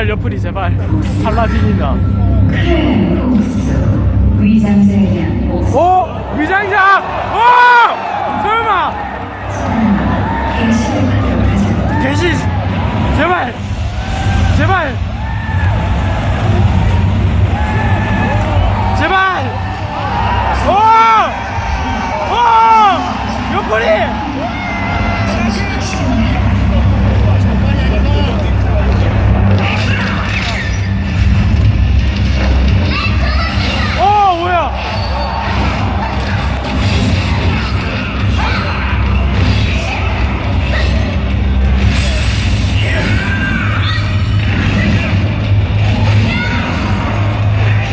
제발 옆구리 제발 복수 오! 위장자!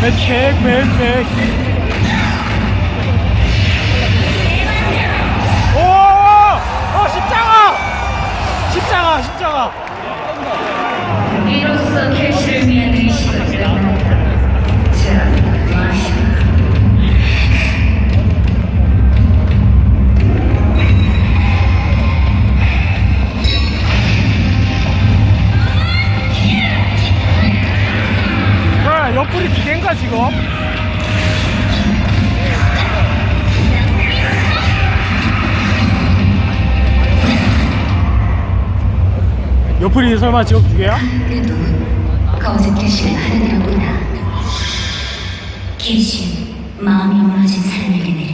백백 백백 오! 어 십자가! 십자가 십자가 이로써 개시를 위한 옆구리 설마 지금 두 개야? 그래도 거짓 개시를 하려는구나. 개시 마음이 무너진 사람에게 내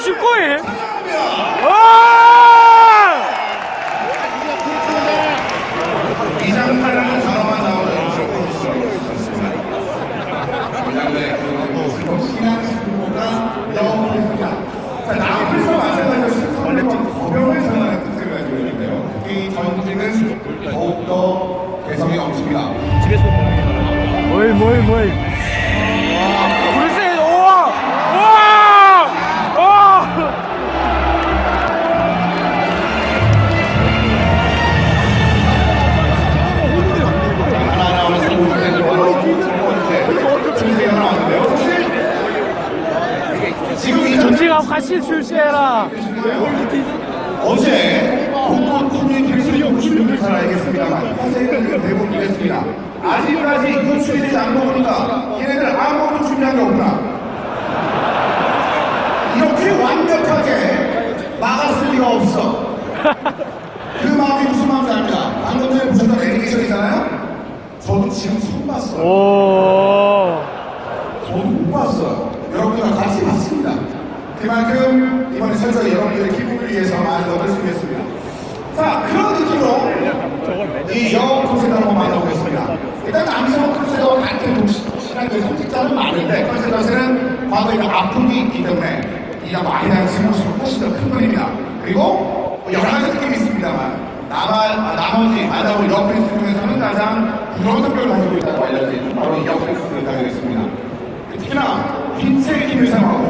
19일 1 같이 출시해라. 어제 북한 커뮤니티에서 욕심을 잘 알겠습니다만 화제는 대부분 이랬습니다. 아직까지 유출이 되지 않고 보니까 얘네들 아무것도 준비한 게 없구나. 이렇게 완벽하게 막았을 리가 없어. 그 마음이 무슨 마음인지 압니다. 방금 전에 보셨던 애니메이션이잖아요? 저도 지금 처음 봤어요. 오. 저도 못 봤어요. 여러분들과 같이 봤습니다. 그만큼 이번에 설정이 여러분들의 기분을 위해서 많이 얻을 수 있겠습니다. 자, 그런 느낌으로 이 여성 컨셉을 한번 만나보겠습니다. 일단 남성 컨셉과 같은 그 성직자는 많은데 컨셉에는 과거에 그 아픔이 있기 때문에 이가 많이 다니는 모습이 훨씬 더큰 편입니다. 그리고 여러 가지 느낌이 있습니다만 나만, 나머지 만나본 여프리스 중에서는 가장 부러운 성격을 가지고 있다고 알려진 바로 이 여프리스가 되겠습니다. 특히나 흰색 사용하고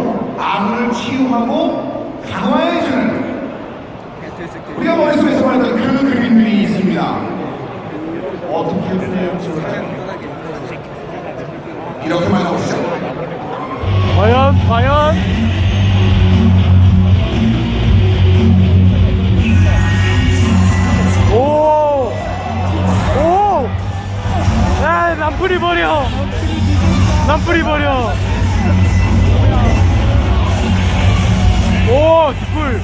치유하고 강화해주는 우리가 머릿속에서 말했던 그 그림들이 있습니다. 어떻게 표현할까요? 이렇게 만나보시죠. 과연, 과연? 오! 오! 야, 남풀이 버려! 남풀이 버려! 오, 뒷풀!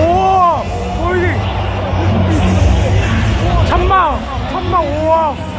오! 보이기! 천망! 천망, 우와!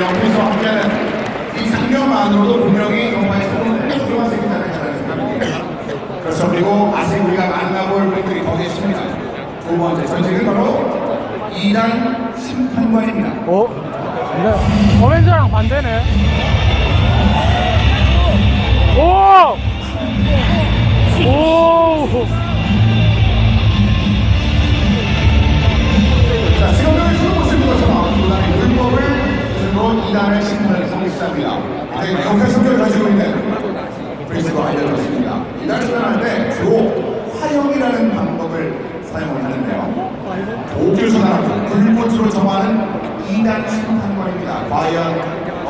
여기서 함께하는 이 상념만으로도 분명히 영화의 소문을 해주할 수 있다는 생각입니다. 그렇죠. 그리고 아직 우리가 만나볼 분들이 더 계십니다. 두 번째 전쟁은 바로 이란 심판관입니다. 어? 네. 어벤져랑 반대네. 오!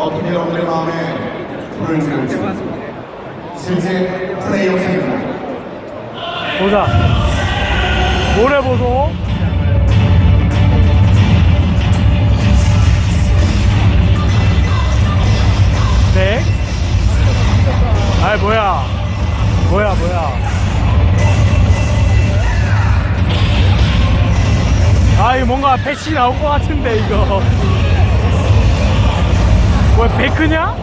어떻게 여러분들의 마음에 불을 지를지 실제 플레이 영상입니다. 보자. 노래 보소. 네. 아이 뭐야? 뭐야 뭐야? 아 이거 뭔가 패시 나올 것 같은데 이거. 뭐야 베크냐?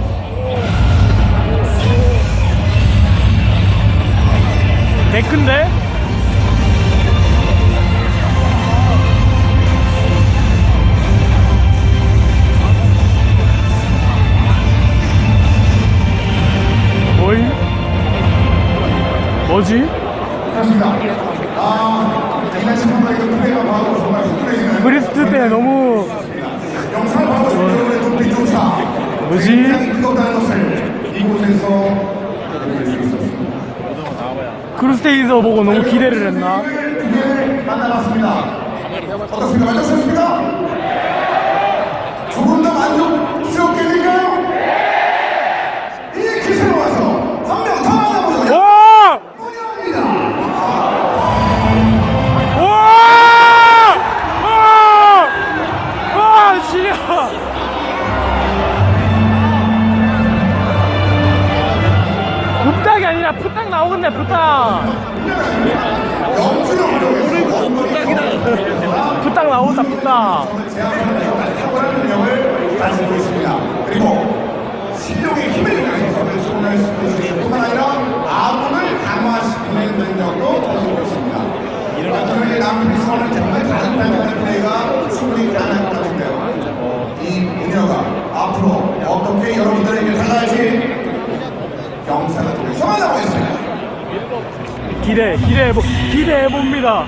베크인데? 뭐임? 뭐지? 그렇습니다. 아, 브리스트 때 너무 영상 여러분의 눈빛 조사 뭐지? 크루스테이서 보고 너무 기대를 했나? 어떻습니까? 만족스럽습니까? 서는 정말 방향의 플레이가 충분히 가능할 것 같은데요. 이 무녀가 앞으로 어떻게 여러분들에게 다가갈지 영상을 통해서 만나보겠습니다. 기대, 기대해보, 기대해봅니다.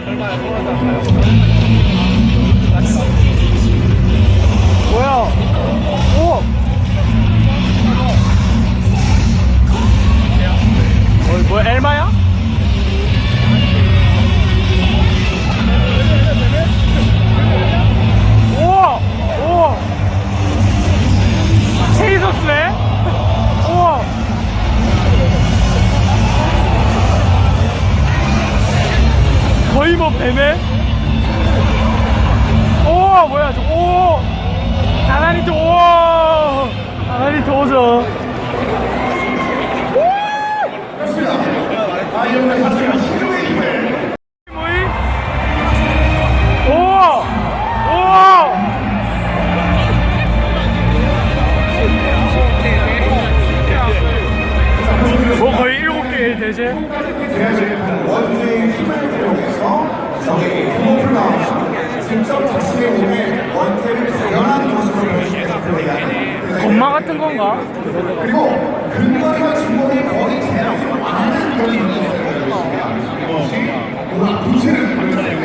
뭐야? 오! 어, 뭐야, 엘마야? 우와! 체이서스네? 우와! 거의 뭐 뱀에? 제한적인 원주의 힘을 이용해서 적에게 힘을 나오며 직접 자신의 몸에 원태를 모습으로 변신해서 플레이하는 겁마 같은 건가? 그리고 근거리와 증거를 거의 대략 많은 그런 분이 있습니다. 이것이 우리 부채를 보여주는데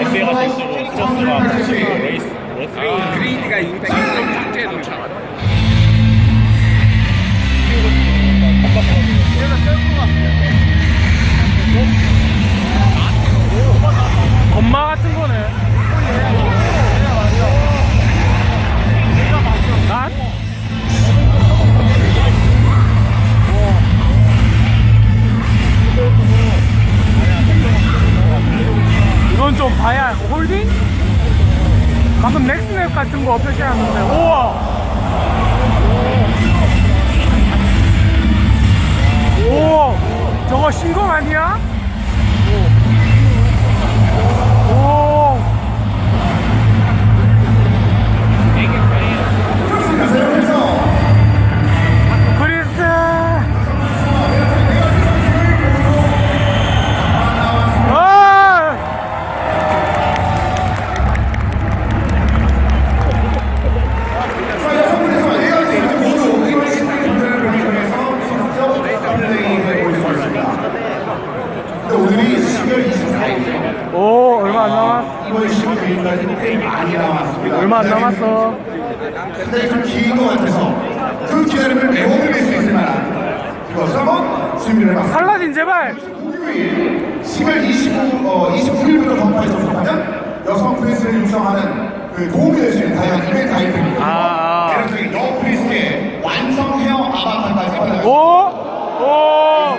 SE가 실수로 크로스가 다시 레이스 그레이드가 임팩트 넥스맵 같은 많이 남았습니다. 얼마 안 남았어. 상당히 좀긴것 같아서 그 기다림을 메워드릴 수 있을 만한 그것을 한번 준비를 해봤습니다. 팔라딘 제발. 목요일 10월 29, 어, 29일부터 전파에 접속하면 여성 프리스를 육성하는 그 도움이 될 수 있는 다양한 이벤트 아이템이 아. 예를 들어 여 프리스의 완성 헤어 아바타까지 받아가지고 오! 오!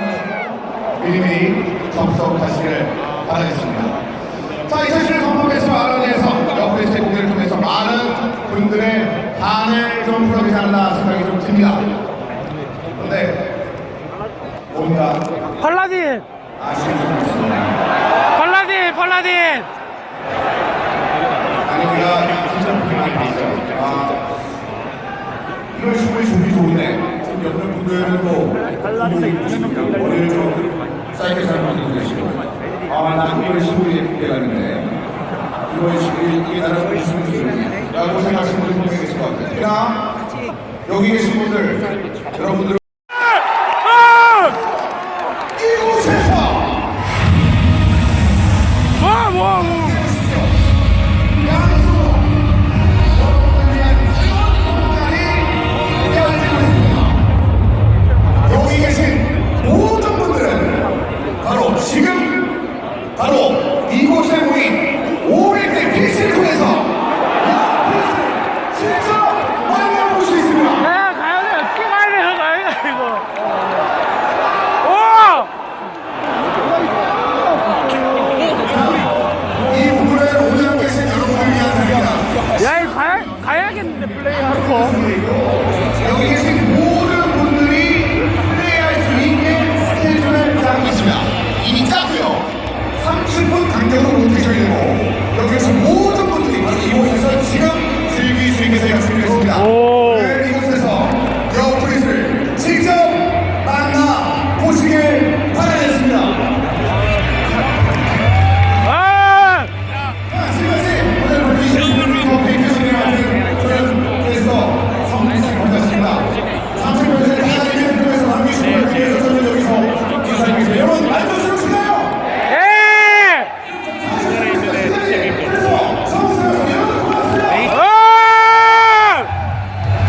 미리미리 접속하시기를 바라겠습니다. 자, 이 사실을 선포해서 알아내서 여 프리스의 공개를 통해서 많은 분들의 반을 좀 풀어주지 않나 생각이 좀 듭니다. 그런데 뭔가 팔라딘! 아쉬운 점이 있습니다. 팔라딘! 팔라딘! 아니 우리가 진짜 보기 많이 봤어요. 아, 이런 식으로 좋기 좋은데 지금 옆에 보시고요. 머리를 좀 짧게 잘만들고 계시고 아, 나 1월 15일에 국대 가는데 1월 10일 이게 나는 무슨 수준이야? 라고 생각하시는 분명히 계실 것 같아요. 그러나 여기 계신 분들